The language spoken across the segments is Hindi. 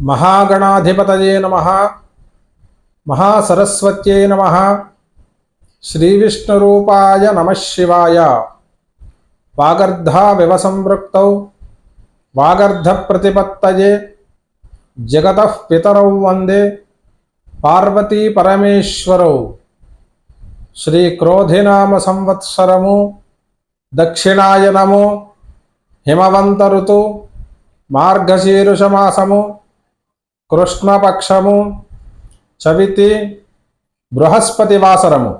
మహాగణాధిపతయే నమ. మహాసరస్వత్యై నమ. శ్రీవిష్ణురూపాయ నమ శివాయ. వాగర్ధావివ సంవృక్తౌ. వాగర్ధప్రతిపత్తయే. జగత పితరౌ వందే. పార్వతీ పరమేశ్వరౌ. శ్రీక్రోధినామ సంవత్సరము. దక్షిణాయనము. హిమవంత ఋతు. మార్గశీరుషమాసము. కృష్ణపక్షము చవితి బృహస్పతి వాసరము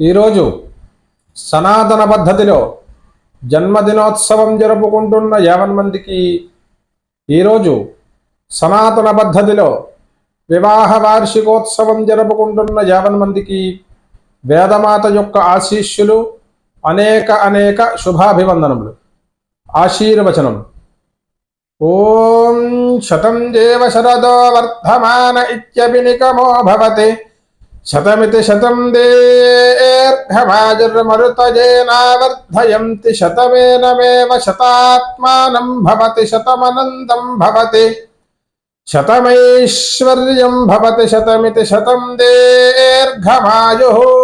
ఈరోజు సనాతన పద్ధతిలో జన్మదినోత్సవం జరుపుకుంటున్న యావన్ మందికి ఈరోజు సనాతన పద్ధతిలో వివాహ వార్షికోత్సవం జరుపుకుంటున్న యావన్ మందికి వేదమాత యొక్క ఆశీస్సులు అనేక అనేక శుభాభివందనములు. ఆశీర్వచనం ओम शतम देव शरदो वर्धमान इत्यपि निगमो भवति। शतमिति शतं देर्घमाजुर्मरुतजेनावर्धयन्ति। शतमेनमेव शतात्मानं भवति, शतमनन्दं भवति। शतमैश्वर्यं भवति, शतमिति शतम देर्घमायुः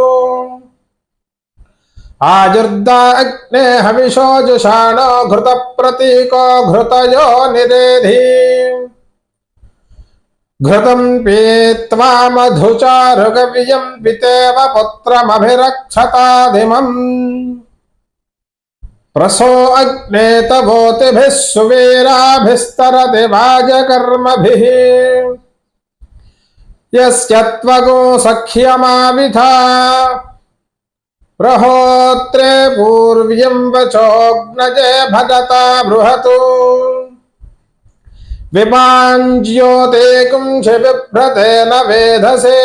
आजुर्दा जुषाण घृत जुषाणो घृत यो निदेधि। घृतम पीत्वा मधुचारुगव्यं पितेव पुत्रमभिरक्षता धिमम् प्रसो अग्ने तभोतिभिः सुवीराभिस्तरति वाजकर्मभिः। यस्य त्वगो सख्यमाविधा। प्रहोत्रे पूर्व्यम् वचोग्नज भगता बृहतु। विपाञ्ज्योते विभ्रते न वेधसे।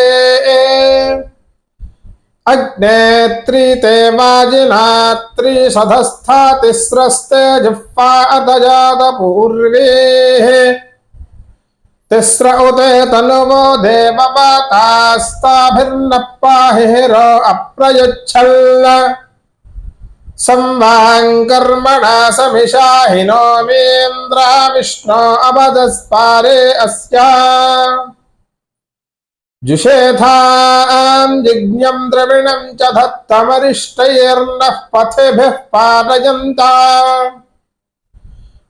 अग्नेत्रिते वाजिनात्रिसधस्था तिस्रस्ते जिह्वा अदजात पूर्वेः। तिस्र उदे तनुवो देववतास्ताभिर्नप्पाहिरो अप्रयुच्छल्ल। संवाङ्कर्मणा समिषाहिनो मेन्द्रा विष्णो अवदस्पारे अस्या जुषेथां च धत्तमरिष्टैर्न पथिभिः पारयन्ता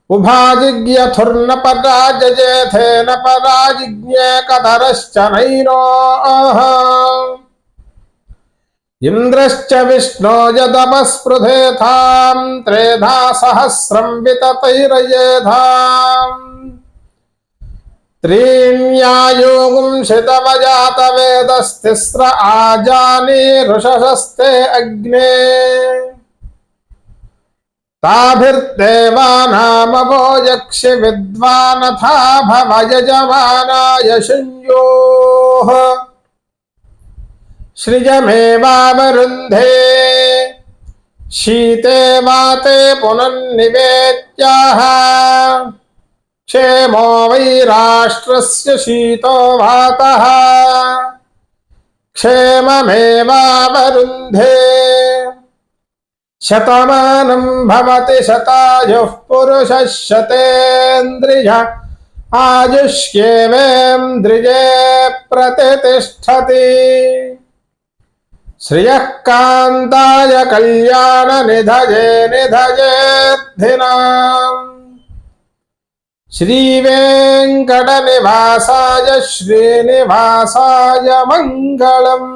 उभाजिज्ञथुर्न पराजजेथेन पराजिज्ञे कतरश्च नैरोः इन्द्रश्च विष्णो यदपस्पृधेथां त्रेधा सहस्रं विततैरयेधाम् त्रीण्यायोगुंशितवजातवेदस्तिस्र आजाने ऋषसस्ते अग्ने। ताभिर्देवानामवो यक्षि विद्वानथा भव यजमानाय शृण्योः सृजमेवावरुन्धे, शीते वाते पुनर्निवेत्याः क्षेमो वै राष्ट्रस्य शीतो वातः क्षेममेवावरुन्धे। शतमानं भवति शतायुः पुरुषः शतेन्द्रिय। आयुष्येवेन्द्रिये प्रतितिष्ठति श्रियः कान्ताय कल्याणनिधये निधयेद्धिनाम् श्रीवेङ्कटनिवासाय श्रीनिवासाय मङ्गलम्।